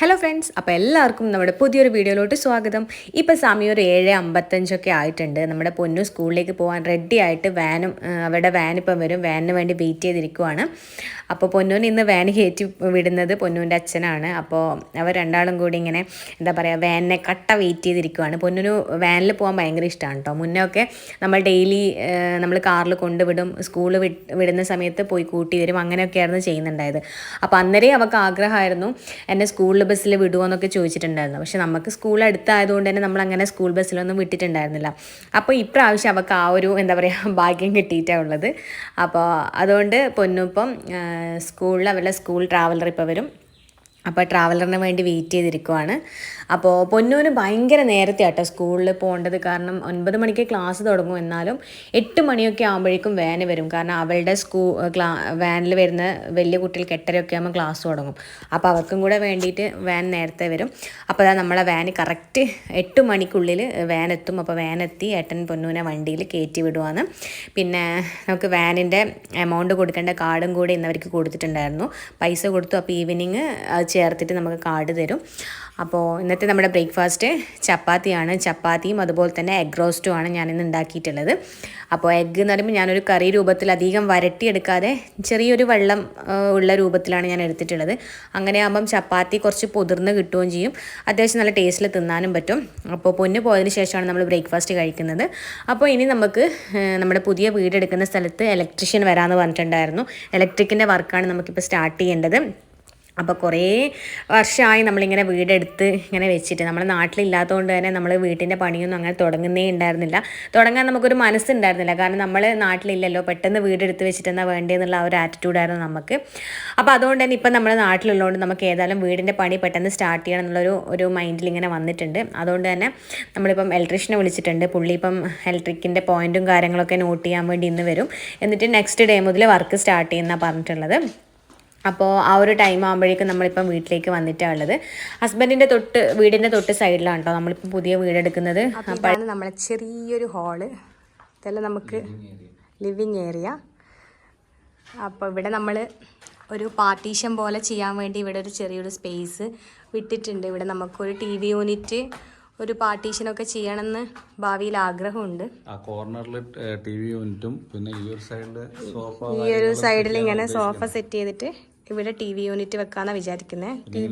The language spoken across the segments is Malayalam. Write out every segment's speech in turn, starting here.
ഹലോ ഫ്രണ്ട്സ് അപ്പോൾ എല്ലാവർക്കും നമ്മുടെ പുതിയൊരു വീഡിയോയിലോട്ട് സ്വാഗതം. ഇപ്പോൾ സമയം ഒരു ഏഴ് അമ്പത്തഞ്ചൊക്കെ ആയിട്ടുണ്ട്. നമ്മുടെ പൊന്നു സ്കൂളിലേക്ക് പോകാൻ റെഡി ആയിട്ട് വാനും അവരുടെ വാൻ ഇപ്പം വരും. വാനിന് വേണ്ടി വെയിറ്റ് ചെയ്തിരിക്കുവാണ്. അപ്പോൾ പൊന്നൂന് ഇന്ന് വാൻ കയറ്റി വിടുന്നത് പൊന്നൂന്റെ അച്ഛനാണ്. അപ്പോൾ അവർ രണ്ടാളും കൂടി ഇങ്ങനെ എന്താ പറയുക വാനിനെ കട്ട വെയിറ്റ് ചെയ്തിരിക്കുവാണ്. പൊന്നൂന് വാനിൽ പോകാൻ ഭയങ്കര ഇഷ്ടമാണ് കേട്ടോ മുന്നേ ഒക്കെ നമ്മൾ ഡെയിലി നമ്മൾ കാറിൽ കൊണ്ടുവിടും സ്കൂൾ വിടുന്ന സമയത്ത് പോയി കൂട്ടി വരും. അങ്ങനെയൊക്കെയായിരുന്നു ചെയ്യുന്നുണ്ടായത്. അപ്പോൾ അന്നേരം അവൾക്ക് ആഗ്രഹമായിരുന്നു. എന്നെ സ്കൂളിൽ ബസ്സിൽ വിടുമോ എന്നൊക്കെ ചോദിച്ചിട്ടുണ്ടായിരുന്നു. പക്ഷെ നമുക്ക് സ്കൂൾ അടുത്തായതുകൊണ്ട് തന്നെ നമ്മൾ അങ്ങനെ സ്കൂൾ ബസ്സിലൊന്നും വിട്ടിട്ടുണ്ടായിരുന്നില്ല. അപ്പോൾ ഇപ്രാവശ്യം അവൾക്ക് ആ ഒരു എന്താ പറയുക ഭാഗ്യം കിട്ടിയിട്ടാണ് ഉള്ളത്. അപ്പോൾ അതുകൊണ്ട് പൊന്നുപ്പം സ്കൂളിൽ അവരുടെ സ്കൂൾ ട്രാവലർ ഇപ്പോൾ വരും. അപ്പോൾ ട്രാവലറിന് വേണ്ടി വെയിറ്റ് ചെയ്തിരിക്കുവാണ്. അപ്പോൾ പൊന്നൂന് ഭയങ്കര നേരത്തെ ആട്ടോ സ്കൂളിൽ പോകേണ്ടത്. കാരണം ഒൻപത് മണിക്ക് ക്ലാസ് തുടങ്ങും എന്നാലും എട്ട് മണിയൊക്കെ ആകുമ്പോഴേക്കും വാന് വരും. കാരണം അവളുടെ സ്കൂ ക്ലാ വാനിൽ വരുന്ന വലിയ കുട്ടികൾക്ക് എട്ടരയൊക്കെ ആകുമ്പോൾ ക്ലാസ് തുടങ്ങും. അപ്പോൾ അവർക്കും കൂടെ വേണ്ടിയിട്ട് വാൻ നേരത്തെ വരും. അപ്പോൾ അതാ നമ്മളെ വാന് കറക്റ്റ് എട്ട് മണിക്കുള്ളിൽ വാൻ എത്തും. അപ്പോൾ വാൻ എത്തി ഏട്ടൻ പൊന്നൂനെ വണ്ടിയിൽ കയറ്റി വിടുവാണ്. പിന്നെ നമുക്ക് വാനിന്റെ എമൗണ്ട് കൊടുക്കേണ്ട കാർഡും കൂടി ഇന്നവർക്ക് കൊടുത്തിട്ടുണ്ടായിരുന്നു. പൈസ കൊടുത്തു. അപ്പോൾ ഈവനിങ് ചേർത്തിട്ട് നമുക്ക് കാട് തരും. അപ്പോൾ ഇന്നത്തെ നമ്മുടെ ബ്രേക്ക്ഫാസ്റ്റ് ചപ്പാത്തിയാണ്. ചപ്പാത്തിയും അതുപോലെ തന്നെ എഗ് റോസ്റ്റും ആണ് ഞാനിന്ന് ഉണ്ടാക്കിയിട്ടുള്ളത്. അപ്പോൾ എഗ്ഗ് എന്ന് പറയുമ്പോൾ ഞാനൊരു കറി രൂപത്തിൽ അധികം വരട്ടിയെടുക്കാതെ ചെറിയൊരു വെള്ളം ഉള്ള രൂപത്തിലാണ് ഞാൻ എടുത്തിട്ടുള്ളത്. അങ്ങനെ ആകുമ്പം ചപ്പാത്തി കുറച്ച് പൊതിർന്ന് കിട്ടുകയും ചെയ്യും. അത്യാവശ്യം നല്ല ടേസ്റ്റിൽ തിന്നാനും പറ്റും. അപ്പോൾ പൊന്ന് പോയതിന് ശേഷമാണ് നമ്മൾ ബ്രേക്ക്ഫാസ്റ്റ് കഴിക്കുന്നത്. അപ്പോൾ ഇനി നമുക്ക് നമ്മുടെ പുതിയ വീടെടുക്കുന്ന സ്ഥലത്ത് ഇലക്ട്രീഷ്യൻ വരാമെന്ന് പറഞ്ഞിട്ടുണ്ടായിരുന്നു. ഇലക്ട്രിക്കിന്റെ വർക്കാണ് നമുക്കിപ്പോൾ സ്റ്റാർട്ട് ചെയ്യേണ്ടത്. അപ്പോൾ കുറേ വർഷമായി നമ്മളിങ്ങനെ വീടെടുത്ത് ഇങ്ങനെ വെച്ചിട്ട് നമ്മൾ നാട്ടിലില്ലാത്തതുകൊണ്ട് തന്നെ നമ്മൾ വീട്ടിന്റെ പണിയൊന്നും അങ്ങനെ തുടങ്ങുന്നേ ഉണ്ടായിരുന്നില്ല. തുടങ്ങാൻ നമുക്കൊരു മനസ്സുണ്ടായിരുന്നില്ല. കാരണം നമ്മൾ നാട്ടിലില്ലല്ലോ. പെട്ടെന്ന് വീടെടുത്ത് വെച്ചിട്ട് എന്നാ വേണ്ടതെന്നുള്ള ആ ഒരു ആറ്റിറ്റ്യൂഡായിരുന്നു നമുക്ക്. അപ്പോൾ അതുകൊണ്ട് തന്നെ ഇപ്പം നമ്മുടെ നാട്ടിലുള്ളതുകൊണ്ട് നമുക്ക് ഏതായാലും വീടിന്റെ പണി പെട്ടെന്ന് സ്റ്റാർട്ട് ചെയ്യണം എന്നുള്ളൊരു ഒരു മൈൻഡിൽ ഇങ്ങനെ വന്നിട്ടുണ്ട്. അതുകൊണ്ട് തന്നെ നമ്മളിപ്പം ഇലക്ട്രീഷ്യനെ വിളിച്ചിട്ടുണ്ട്. പുള്ളി ഇപ്പം ഇലക്ട്രിക്കിന്റെ പോയിന്റും കാര്യങ്ങളൊക്കെ നോട്ട് ചെയ്യാൻ വേണ്ടി ഇന്ന് വരും. എന്നിട്ട് നെക്സ്റ്റ് ഡേ മുതൽ വർക്ക് സ്റ്റാർട്ട് ചെയ്യുന്ന പറഞ്ഞിട്ടുള്ളത്. അപ്പോൾ ആ ഒരു ടൈം ആകുമ്പോഴേക്കും നമ്മളിപ്പം വീട്ടിലേക്ക് വന്നിട്ടാണ് ഉള്ളത്. ഹസ്ബൻഡിന്റെ തൊട്ട് വീടിന്റെ തൊട്ട് സൈഡിലാണ് കേട്ടോ നമ്മളിപ്പോൾ പുതിയ വീടെടുക്കുന്നത്. അപ്പോൾ നമ്മളെ ചെറിയൊരു ഹാൾ ഇതെല്ലാം നമുക്ക് ലിവിങ് ഏരിയ അപ്പോൾ ഇവിടെ നമ്മൾ ഒരു പാർട്ടീഷൻ പോലെ ചെയ്യാൻ വേണ്ടി ഇവിടെ ഒരു ചെറിയൊരു സ്പേസ് വിട്ടിട്ടുണ്ട്. ഇവിടെ നമുക്കൊരു ടി വി യൂണിറ്റ് ഒരു പാർട്ടീഷനൊക്കെ ചെയ്യണമെന്ന് ഭാവിയിൽ ആഗ്രഹമുണ്ട്. ആ കോർണറിൽ ടി വി യൂണിറ്റും പിന്നെ ഈ ഒരു സൈഡിൽ സോഫ ഈ ഒരു സൈഡിൽ ഇങ്ങനെ സോഫ സെറ്റ് ചെയ്തിട്ട് ഇവിടെ ടി വി യൂണിറ്റ് വെക്കാന്നാ വിചാരിക്കുന്നത് ടി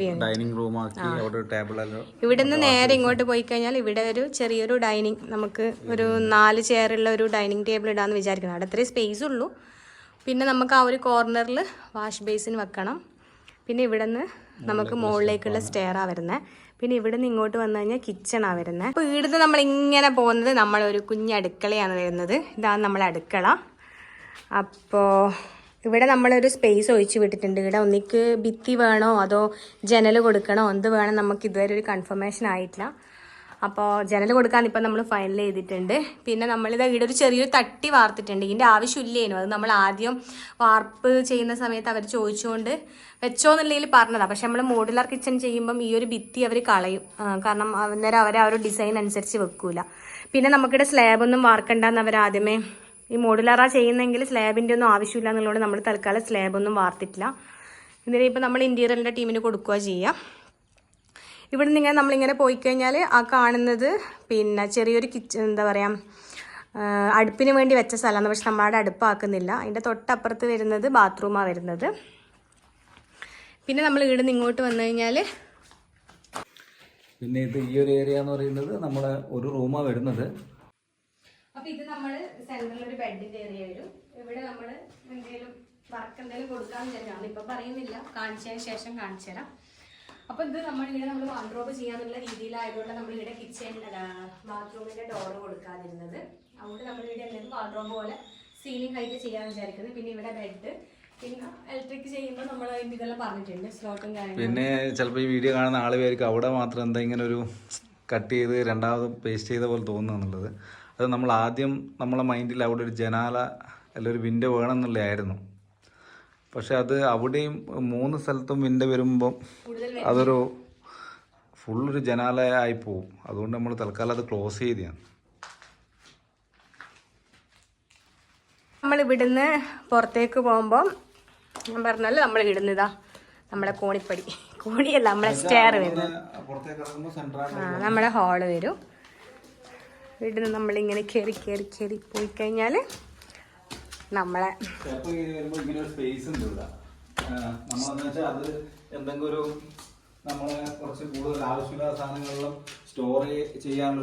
വി ഡൈനിങ് റൂം ആക്കി അവിടെ ടേബിൾ ടേബിളെല്ലാം ഇവിടുന്ന് നേരെ ഇങ്ങോട്ട് പോയി കഴിഞ്ഞാൽ ഇവിടെ ഒരു ചെറിയൊരു ഡൈനിങ് നമുക്ക് ഒരു നാല് ചെയറുള്ള ഒരു ഡൈനിങ് ടേബിൾ ഇടാന്ന് വിചാരിക്കുന്നത് അവിടെ അത്രയും സ്പേസ് ഉള്ളൂ. പിന്നെ നമുക്ക് ആ ഒരു കോർണറിൽ വാഷ് ബേസിൻ വെക്കണം. പിന്നെ ഇവിടെ നിന്ന് നമുക്ക് മുകളിലേക്കുള്ള സ്റ്റെയറാണ് വരുന്നത് പിന്നെ ഇവിടെ നിന്ന് ഇങ്ങോട്ട് വന്നു കഴിഞ്ഞാൽ കിച്ചണാണ് വരുന്നത് അപ്പോൾ ഇവിടുന്ന് നമ്മൾ ഇങ്ങനെ പോകുന്നത് നമ്മളൊരു കുഞ്ഞടുക്കളയാണ് വരുന്നത്. ഇതാണ് നമ്മളെ അടുക്കള അപ്പോൾ ഇവിടെ നമ്മളൊരു സ്പേസ് ഒഴിച്ചു വിട്ടിട്ടുണ്ട്. ഇവിടെ ഒന്നിക്ക് ഭിത്തി വേണോ? അതോ ജനൽ കൊടുക്കണോ? എന്ത് വേണം നമുക്ക് ഇതുവരെ ഒരു കൺഫർമേഷൻ ആയിട്ടില്ല. അപ്പോൾ ജനൽ കൊടുക്കാൻ ഇപ്പം നമ്മൾ ഫൈനൽ ചെയ്തിട്ടുണ്ട്. പിന്നെ നമ്മളിത് ഇവിടെ ഒരു ചെറിയൊരു തട്ടി വാർത്തിട്ടുണ്ട്. ഇതിന്റെ ആവശ്യമില്ലേനു. അത് നമ്മൾ ആദ്യം വാർപ്പ് ചെയ്യുന്ന സമയത്ത് അവർ ചോദിച്ചുകൊണ്ട് വെച്ചോ എന്നുള്ളതിൽ പറഞ്ഞതാണ് പക്ഷെ നമ്മൾ മോഡുലാർ കിച്ചൺ ചെയ്യുമ്പം ഈ ഒരു ഭിത്തി അവർ കളയും. കാരണം അന്നേരം അവർ ആ ഒരു ഡിസൈൻ അനുസരിച്ച് വെക്കൂല. പിന്നെ നമുക്കിവിടെ സ്ലാബൊന്നും വാർക്കണ്ടെന്ന് അവർ ആദ്യമേ ഈ മോഡുലാറാ ചെയ്യുന്നെങ്കിൽ സ്ലാബിന്റെ ഒന്നും ആവശ്യമില്ല എന്നുള്ളതുകൊണ്ട് നമ്മൾ തൽക്കാലം സ്ലാബൊന്നും വാർത്തിട്ടില്ല. ഇതിന് ഇപ്പം നമ്മൾ ഇന്റീരിയറിന്റെ ടീമിന് കൊടുക്കുക ചെയ്യാം. ഇവിടെ നിന്ന് ഇങ്ങനെ നമ്മളിങ്ങനെ പോയി കഴിഞ്ഞാൽ ആ കാണുന്നത് പിന്നെ ചെറിയൊരു കിച്ചൺ എന്താ പറയുക അടുപ്പിന് വേണ്ടി വെച്ച സ്ഥലമാണ്. പക്ഷെ നമ്മളവിടെ അടുപ്പാക്കുന്നില്ല. അതിന്റെ തൊട്ടപ്പുറത്ത് വരുന്നത് ബാത്റൂമാണ് വരുന്നത്. പിന്നെ നമ്മൾ ഇവിടെ നിന്ന് ഇങ്ങോട്ട് വന്നു കഴിഞ്ഞാൽ പിന്നെ ഇത് ഈ ഒരു ഏരിയ എന്ന് പറയുന്നത് നമ്മൾ ഒരു റൂമാണ് വരുന്നത്. അപ്പൊ ഇത് നമ്മൾ സെന്ററിൽ ഒരു ബെഡിന്റെ ഏരിയ വരും. ഇവിടെ നമ്മൾ എന്തെങ്കിലും വർക്ക് എന്തെങ്കിലും കൊടുക്കാന്ന് വിചാരിച്ചാണ് ഇപ്പൊ പറയുന്നില്ല. കാണിച്ചതിന് ശേഷം കാണിച്ചു തരാം. അപ്പൊ ഇത് നമ്മൾ നമ്മൾ വാർഡ്രോബ് ചെയ്യാന്നുള്ള രീതിയിലായതുകൊണ്ട് നമ്മൾ ഇവിടെ കിച്ചൺ ബാത്റൂമിന്റെ ഡോർ കൊടുക്കാതിരുന്നത്. അതുകൊണ്ട് നമ്മൾ ഇവിടെ എന്തെങ്കിലും വാർഡ്രോബ് പോലെ സീലിംഗ് ഹൈറ്റ് ചെയ്യാന്ന് വിചാരിക്കുന്നത് പിന്നെ ഇവിടെ ബെഡ് പിന്നെ ചിലപ്പോൾ ഈ വീഡിയോ കാണുന്ന ആളുകാർക്ക് അവിടെ മാത്രം എന്താ ഇങ്ങനെ ഒരു കട്ട് ചെയ്ത് രണ്ടാമത് പേസ്റ്റ് ചെയ്ത പോലെ തോന്നുന്നു എന്നുള്ളത്. അത് നമ്മൾ ആദ്യം നമ്മളെ മൈൻഡിൽ അവിടെ ഒരു ജനാല അല്ല ഒരു വിൻഡോ വേണം എന്നുള്ളതായിരുന്നു പക്ഷെ അത് അവിടെയും മൂന്ന് സ്ഥലത്തും വിൻഡോ വരുമ്പം അതൊരു ഫുള്ളൊരു ജനാല ആയി പോവും. അതുകൊണ്ട് നമ്മൾ തൽക്കാലം അത് ക്ലോസ് ചെയ്തതാണ്. നമ്മൾ ഇവിടുന്ന് പുറത്തേക്ക് പോകുമ്പോൾ ഞാൻ പറഞ്ഞല്ലോ നമ്മൾ ഇടുന്നതാ നമ്മളെ കോണിപ്പടി. കോണിയല്ല നമ്മളെ സ്റ്റെയർ വരുന്നത് ആ നമ്മളെ ഹാൾ വരും. നിന്ന് നമ്മളിങ്ങനെ കയറി കയറി കയറി പോയി കഴിഞ്ഞാൽ നമ്മളെ നമ്മളെ കുറച്ച് കൂടുതൽ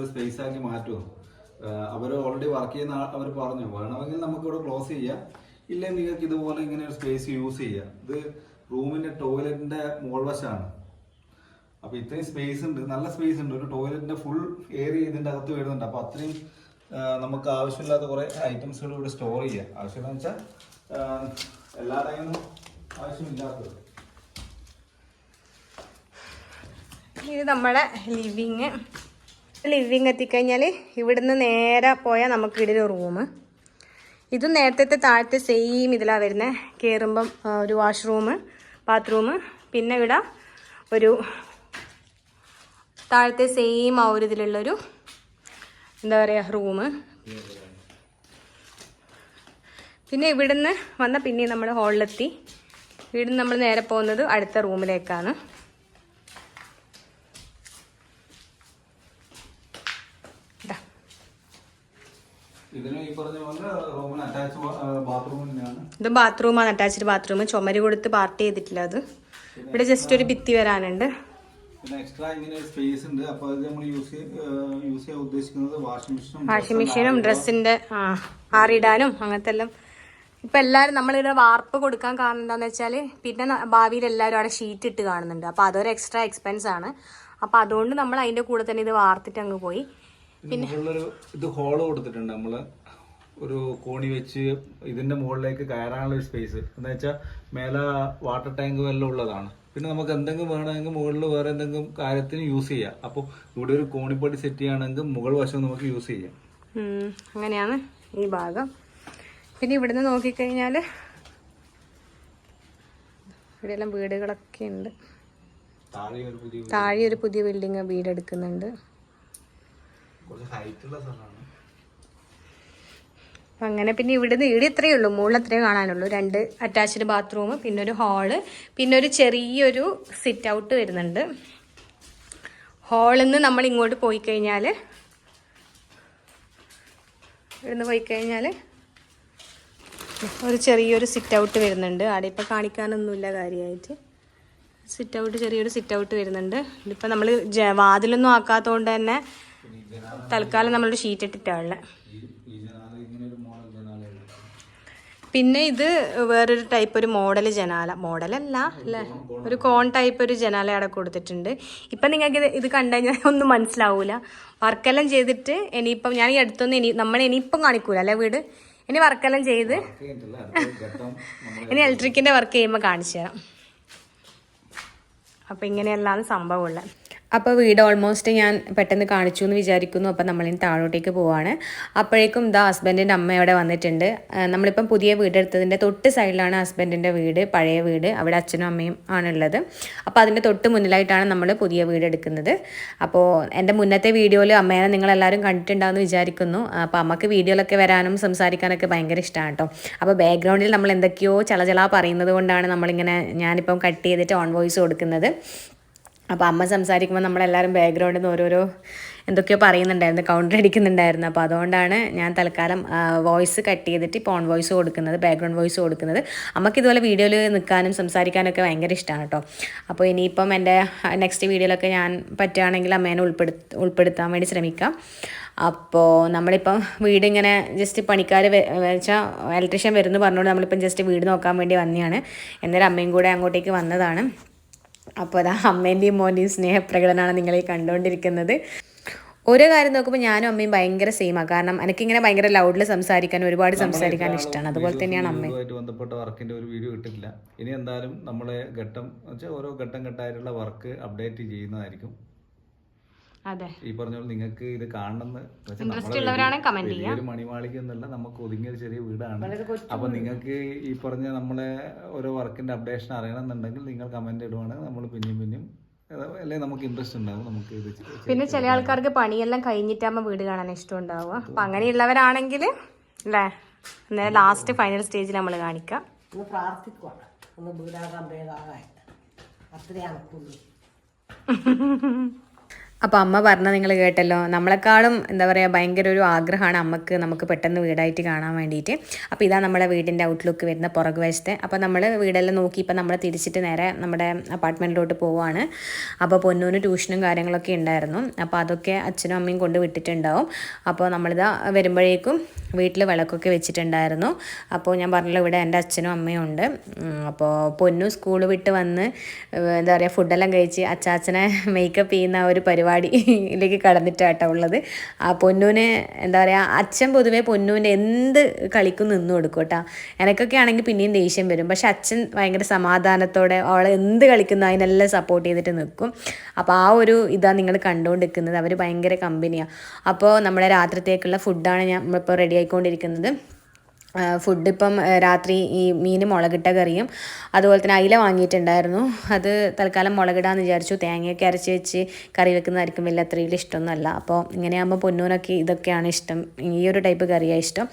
സ്പേസ് ആക്കി അവർ ഓൾറെഡി വർക്ക് ചെയ്യുന്ന അവർ പറഞ്ഞു. ക്ലോസ് ഇല്ലെങ്കിൽ നിങ്ങൾക്ക് ഇതുപോലെ ഇങ്ങനെ ഒരു സ്പേസ് യൂസ് ചെയ്യാം. ഇത് റൂമിന്റെ ടോയ്ലറ്റിന്റെ മോൾവശമാണ് അപ്പൊ ഇത്രയും സ്പേസ് ഉണ്ട്. നല്ല സ്പേസ് ഉണ്ട്. ഒരു ടോയ്ലറ്റിന്റെ ഫുൾ ഏരിയ ഇതിന്റെ അകത്ത് വരുന്നുണ്ട്. അപ്പൊ അത്രയും നമുക്ക് ആവശ്യമില്ലാത്ത കുറെ ഐറ്റംസുകൾ ഇവിടെ സ്റ്റോർ ചെയ്യാം. ആവശ്യമില്ല വെച്ചാൽ എല്ലാ ടൈമും ആവശ്യമില്ലാത്തത്. ഇത് നമ്മുടെ ലിവിങ് ലിവിങ് എത്തിക്കഴിഞ്ഞാൽ ഇവിടുന്ന് നേരെ പോയാൽ നമുക്ക് ഇവിടെ റൂം ഇത് നേരത്തെ താഴത്തെ സെയിം ഇതിലാണ് വരുന്നത് കയറുമ്പം ഒരു വാഷ്റൂം ബാത്റൂം പിന്നെ ഇവിടെ ഒരു താഴത്തെ സെയിം ആ ഒരു ഇതിലുള്ളൊരു എന്താ പറയുക റൂം പിന്നെ ഇവിടുന്ന് വന്ന പിന്നെ നമ്മൾ ഹാളിലെത്തി ഇവിടുന്ന് നമ്മൾ നേരെ പോകുന്നത് അടുത്ത റൂമിലേക്കാണ് ഇതാ ബാത്റൂമാണ് അറ്റാച്ച്ഡ് ബാത്റൂം ചുമര് കൊടുത്ത് പാർട്ടി ചെയ്തിട്ടില്ല അത്. ഇവിടെ ജസ്റ്റ് ഒരു ഭിത്തി വരാനുണ്ട്. പിന്നെ എക്സ്ട്രാ ഇങ്ങനെ സ്പേസ് ഉണ്ട്. അപ്പൊ അത് നമ്മൾ യൂസ് യൂസ് ചെയ്യാൻ ഉദ്ദേശിക്കുന്നത് വാഷിംഗ് മെഷീനും വാഷിംഗ് മെഷീനും ഡ്രസ്സിന്റെ ആറിടാനും അങ്ങനത്തെ എല്ലാം. ഇപ്പൊ എല്ലാരും നമ്മളിവിടെ വാർപ്പ് കൊടുക്കാൻ കാരണം എന്താന്ന് വെച്ചാൽ പിന്നെ ഭാവിയിൽ എല്ലാവരും അവിടെ ഷീറ്റ് ഇട്ട് കാണുന്നുണ്ട്. അപ്പൊ അതൊരു എക്സ്ട്രാ എക്സ്പെൻസ് ആണ്. അപ്പൊ അതുകൊണ്ട് നമ്മൾ അതിന്റെ കൂടെ തന്നെ ഇത് വാർത്തിട്ട് അങ്ങ് പോയി. പിന്നെ ഇത് ഹോൾ കൊടുത്തിട്ടുണ്ട്. നമ്മൾ ഒരു കോണി വെച്ച് ഇതിന്റെ മുകളിലേക്ക് കയറാനുള്ള ഒരു സ്പേസ് എന്താ വെച്ചാൽ മേലെ വാട്ടർ ടാങ്ക് എല്ലാം ഉള്ളതാണ്. പിന്നെ നമുക്ക് എന്തെങ്കിലും വേണമെങ്കിൽ മുകളിൽ വേറെ എന്തെങ്കിലും കാര്യത്തിന് യൂസ് ചെയ്യാം. അപ്പോൾ ഇവിടെ ഒരു കോണിപ്പടി സെറ്റ് ചെയ്യുകയാണെങ്കിൽ മുകൾ വശം നമുക്ക് യൂസ് ചെയ്യാം. അങ്ങനെയാണ് ഈ ഭാഗം. പിന്നെ ഇവിടുന്ന് നോക്കിക്കഴിഞ്ഞാൽ ഇവിടെയെല്ലാം വീടുകളൊക്കെ ഉണ്ട്. താഴെ ഒരു പുതിയ താഴെ ഒരു പുതിയ ബിൽഡിംഗ് വീടെടുക്കുന്നുണ്ട്. കുറച്ച് ഹൈറ്റ് ഉള്ള സ്ഥലമാണ്. അപ്പം അങ്ങനെ പിന്നെ ഇവിടുന്ന് ഇവിടെ ഇത്രയേ ഉള്ളൂ. മുകളിൽ അത്രയേ കാണാനുള്ളൂ. രണ്ട് അറ്റാച്ച്ഡ് ബാത്റൂം പിന്നെ ഒരു ഹാൾ പിന്നെ ഒരു ചെറിയൊരു സിറ്റ് ഔട്ട് വരുന്നുണ്ട്. ഹാളിൽ നിന്ന് നമ്മൾ ഇങ്ങോട്ട് പോയി കഴിഞ്ഞാൽ ഇവിടുന്ന് പോയി കഴിഞ്ഞാൽ ഒരു ചെറിയൊരു സിറ്റ് ഔട്ട് വരുന്നുണ്ട്. അവിടെ ഇപ്പം കാണിക്കാനൊന്നുമില്ല കാര്യമായിട്ട്. സിറ്റ് ഔട്ട് ചെറിയൊരു സിറ്റ് ഔട്ട് വരുന്നുണ്ട്. ഇതിപ്പോൾ നമ്മൾ വാതിലൊന്നും ആക്കാത്തതുകൊണ്ട് തന്നെ തൽക്കാലം നമ്മളൊരു ഷീറ്റ് ഇട്ടിട്ടാണുള്ളത് ഈ ഈ ജനാല ഇങ്ങനെ ഒരു മോഡൽ ജനാലയാണ് പിന്നെ ഇത് വേറൊരു ടൈപ്പ് ഒരു മോഡൽ ജനാല. മോഡലല്ല അല്ലേ ഒരു കോൺ ടൈപ്പ് ഒരു ജനാല അവിടെ കൊടുത്തിട്ടുണ്ട്. ഇപ്പം നിങ്ങൾക്ക് ഇത് കണ്ടു കഴിഞ്ഞാൽ ഒന്നും മനസ്സിലാവൂല. വർക്കെല്ലാം ചെയ്തിട്ട് ഇനിയിപ്പം ഞാൻ ഈ അടുത്തൊന്നും ഇനി നമ്മൾ ഇനിയിപ്പം കാണിക്കൂല അല്ലേ വീട്? ഇനി വർക്കെല്ലാം ചെയ്ത് ഇനി ഇലക്ട്രിക്കിന്റെ വർക്ക് ചെയ്യുമ്പോൾ കാണിച്ചു തരാം. അപ്പം ഇങ്ങനെയല്ലാന്ന് സംഭവമുള്ളത് അപ്പോൾ വീട് ഓൾമോസ്റ്റ് ഞാൻ പെട്ടെന്ന് കാണിച്ചു എന്ന് വിചാരിക്കുന്നു. അപ്പോൾ നമ്മളിനി താഴോട്ടേക്ക് പോവാണ്. അപ്പോഴേക്കും ഇതാ ഹസ്ബൻഡിന്റെ അമ്മ ഇവിടെ വന്നിട്ടുണ്ട്. നമ്മളിപ്പം പുതിയ വീടെടുത്തതിന്റെ തൊട്ട് സൈഡിലാണ് ഹസ്ബൻഡിന്റെ വീട് പഴയ വീട്. അവിടെ അച്ഛനും അമ്മയും ആണുള്ളത്. അപ്പോൾ അതിന്റെ തൊട്ട് മുന്നിലായിട്ടാണ് നമ്മൾ പുതിയ വീട് എടുക്കുന്നത്. അപ്പോൾ എന്റെ മുന്നത്തെ വീഡിയോയിൽ അമ്മേനെ നിങ്ങളെല്ലാവരും കണ്ടിട്ടുണ്ടാവുമെന്ന് വിചാരിക്കുന്നു. അപ്പോൾ അമ്മയ്ക്ക് വീഡിയോയിലൊക്കെ വരാനും സംസാരിക്കാനൊക്കെ ഭയങ്കര ഇഷ്ടമാണ് കേട്ടോ അപ്പോൾ ബാക്ക്ഗ്രൗണ്ടിൽ നമ്മൾ എന്തൊക്കെയോ ചളചള പറയുന്നത് കൊണ്ടാണ് നമ്മളിങ്ങനെ ഞാനിപ്പം കട്ട് ചെയ്തിട്ട് ഓൺ വോയിസ് കൊടുക്കുന്നത്. അപ്പോൾ അമ്മ സംസാരിക്കുമ്പോൾ നമ്മളെല്ലാവരും ബാക്ക്ഗ്രൗണ്ടിൽ നിന്ന് ഓരോരോ എന്തൊക്കെയോ പറയുന്നുണ്ടായിരുന്നു കൗണ്ടർ അടിക്കുന്നുണ്ടായിരുന്നു. അപ്പോൾ അതുകൊണ്ടാണ് ഞാൻ തൽക്കാലം വോയിസ് കട്ട് ചെയ്തിട്ട് ഇപ്പോൾ ഓൺ വോയിസ് കൊടുക്കുന്നത് ബാക്ക്ഗ്രൗണ്ട് വോയിസ് കൊടുക്കുന്നത്. അമ്മയ്ക്ക് ഇതുപോലെ വീഡിയോയിൽ നിൽക്കാനും സംസാരിക്കാനൊക്കെ ഭയങ്കര ഇഷ്ടമാണ് കേട്ടോ അപ്പോൾ ഇനിയിപ്പം എന്റെ നെക്സ്റ്റ് വീഡിയോയിലൊക്കെ ഞാൻ പറ്റുകയാണെങ്കിൽ അമ്മേനെ ഉൾപ്പെടുത്ത ഉൾപ്പെടുത്താൻ വേണ്ടി ശ്രമിക്കാം. അപ്പോൾ നമ്മളിപ്പം വീടിങ്ങനെ ജസ്റ്റ് പണിക്കാർ വെച്ചാൽ ഇലക്ട്രീഷ്യൻ വരുന്നു പറഞ്ഞുകൊണ്ട് നമ്മളിപ്പം ജസ്റ്റ് വീട് നോക്കാൻ വേണ്ടി വന്നതാണ് എന്നാലും അമ്മയും കൂടെ അങ്ങോട്ടേക്ക് വന്നതാണ്. അപ്പോൾ അതാ അമ്മേന്റെയും മോന്റെയും സ്നേഹപ്രകടനമാണ് നിങ്ങൾ ഈ കണ്ടുകൊണ്ടിരിക്കുന്നത്. ഓരോ കാര്യം നോക്കുമ്പോൾ ഞാനും അമ്മയും ഭയങ്കര സെയിമാണ് കാരണം എനിക്കിങ്ങനെ ഭയങ്കര ലൗഡിൽ സംസാരിക്കാൻ ഒരുപാട് സംസാരിക്കാൻ ഇഷ്ടമാണ് അതുപോലെ തന്നെയാണ് അമ്മയുമായിട്ട് ബന്ധപ്പെട്ട വർക്കിന്റെ ഒരു വീഡിയോ കിട്ടില്ല ഇനി എന്തായാലും നമ്മളെ ഘട്ടം വെച്ചാൽ ഓരോ ഘട്ടം ഘട്ടമായിട്ടുള്ള വർക്ക് അപ്ഡേറ്റ് ചെയ്യുന്നതായിരിക്കും. ഈ പറഞ്ഞ പോലെ നിങ്ങൾക്ക് ഇത് കാണണമെന്ന് മണിമാളിക എന്നല്ല നമുക്ക് ഒതുങ്ങിയ ഒരു ചെറിയ വീടാണ്. അപ്പൊ നിങ്ങൾക്ക് ഈ പറഞ്ഞ നമ്മളെ ഓരോ വർക്കിന്റെ അപ്ഡേഷൻ അറിയണമെന്നുണ്ടെങ്കിൽ നിങ്ങൾ കമന്റ് ഇടുവാണെങ്കിൽ നമ്മൾ പിന്നെയും പിന്നെയും നമുക്ക് ഇൻട്രസ്റ്റ് ഉണ്ടാവും നമുക്ക് പിന്നെ ചില ആൾക്കാർക്ക് പണിയെല്ലാം കഴിഞ്ഞിട്ടാകുമ്പോൾ വീട് കാണാൻ ഇഷ്ടം ഉണ്ടാവുക അപ്പൊ അങ്ങനെയുള്ളവരാണെങ്കിൽ അല്ലേ? അന്നേരം ലാസ്റ്റ് ഫൈനൽ സ്റ്റേജിൽ നമ്മൾ കാണിക്കാം. ഒന്ന് പ്രാർത്ഥിക്കുക ഒന്ന് വീടാകാൻ വേഗാകാൻ അത്രേ അളക്കുള്ളൂ അപ്പോൾ അമ്മ പറഞ്ഞ നിങ്ങൾ കേട്ടല്ലോ. നമ്മളെക്കാളും എന്താ പറയുക ഭയങ്കര ഒരു ആഗ്രഹമാണ് അമ്മയ്ക്ക് നമുക്ക് പെട്ടെന്ന് വീടായിട്ട് കാണാൻ വേണ്ടിയിട്ട് അപ്പോൾ ഇതാ നമ്മുടെ വീടിന്റെ ഔട്ട്ലുക്ക് വരുന്ന പുറകു വശത്തെ അപ്പോൾ നമ്മൾ വീടെല്ലാം നോക്കി ഇപ്പൊ നമ്മൾ തിരിച്ചിട്ട് നേരെ നമ്മുടെ അപ്പാർട്ട്മെന്റിലോട്ട് പോവാണ്. അപ്പോൾ പൊന്നൂന് ട്യൂഷനും കാര്യങ്ങളൊക്കെ ഉണ്ടായിരുന്നു. അപ്പോൾ അതൊക്കെ അച്ഛനും അമ്മയും കൊണ്ട് വിട്ടിട്ടുണ്ടാവും. അപ്പോൾ നമ്മളിതാ വരുമ്പോഴേക്കും വീട്ടിൽ വിളക്കൊക്കെ വെച്ചിട്ടുണ്ടായിരുന്നു. അപ്പോൾ ഞാൻ പറഞ്ഞല്ലോ ഇവിടെ എന്റെ അച്ഛനും അമ്മയും ഉണ്ട്. അപ്പോൾ പൊന്നു സ്കൂൾ വിട്ട് വന്ന് എന്താ പറയുക ഫുഡെല്ലാം കഴിച്ച് അച്ചാച്ചനെ മേക്കപ്പ് ചെയ്യുന്ന ഒരു ഒരു പരിപാടിയിലേക്ക് കടന്നിട്ടാട്ടോ ഉള്ളത്. ആ പൊന്നൂന് എന്താ പറയുക അച്ഛൻ പൊതുവേ പൊന്നൂന്റെ എന്ത് കളിക്കും നിന്നു കൊടുക്കും കേട്ടോ. എനിക്കൊക്കെ ആണെങ്കിൽ പിന്നെയും ദേഷ്യം വരും. പക്ഷെ അച്ഛൻ ഭയങ്കര സമാധാനത്തോടെ അവളെ എന്ത് കളിക്കുന്നു അതിനെല്ലാം സപ്പോർട്ട് ചെയ്തിട്ട് നിൽക്കും അപ്പോൾ ആ ഒരു ഇതാണ് നിങ്ങൾ കണ്ടുകൊണ്ടിരിക്കുന്നത് അവർ ഭയങ്കര കമ്പനിയാണ് അപ്പോൾ നമ്മുടെ രാത്രിത്തേക്കുള്ള ഫുഡാണ് ഞാൻ നമ്മളിപ്പോൾ റെഡി ആയിക്കൊണ്ടിരിക്കുന്നത്. ഫുഡ് ഇപ്പം രാത്രി ഈ മീൻ മുളകിട്ട കറിയും അതുപോലെ തന്നെ അയില വാങ്ങിയിട്ടുണ്ടായിരുന്നു. അത് തൽക്കാലം മുളകിടാന്ന് വിചാരിച്ചു. തേങ്ങയൊക്കെ അരച്ച് വെച്ച് കറി വെക്കുന്നതായിരിക്കും വലിയ അത്രയും ഇഷ്ടമൊന്നുമല്ല. അപ്പോൾ ഇങ്ങനെയാകുമ്പോൾ പൊന്നൂനൊക്കെ ഇതൊക്കെയാണ് ഇഷ്ടം. ഈ ഒരു ടൈപ്പ് കറിയാണ് ഇഷ്ടം.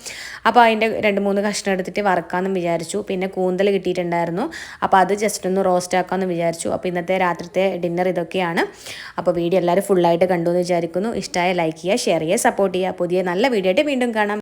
അപ്പോൾ അതിന്റെ രണ്ട് മൂന്ന് കഷ്ണം എടുത്തിട്ട് വറക്കാമെന്നും വിചാരിച്ചു. പിന്നെ കൂന്തൽ കിട്ടിയിട്ടുണ്ടായിരുന്നു. അപ്പോൾ അത് ജസ്റ്റ് ഒന്ന് റോസ്റ്റ് ആക്കാമെന്ന് വിചാരിച്ചു. അപ്പോൾ ഇന്നത്തെ രാത്രിത്തെ ഡിന്നർ ഇതൊക്കെയാണ്. അപ്പോൾ വീഡിയോ എല്ലാവരും ഫുള്ളായിട്ട് കണ്ടു എന്ന് വിചാരിക്കുന്നു. ഇഷ്ടമായ ലൈക്ക് ചെയ്യുക ഷെയർ ചെയ്യുക സപ്പോർട്ട് ചെയ്യുക. പുതിയ നല്ല വീഡിയോ ആയിട്ട് വീണ്ടും കാണാം.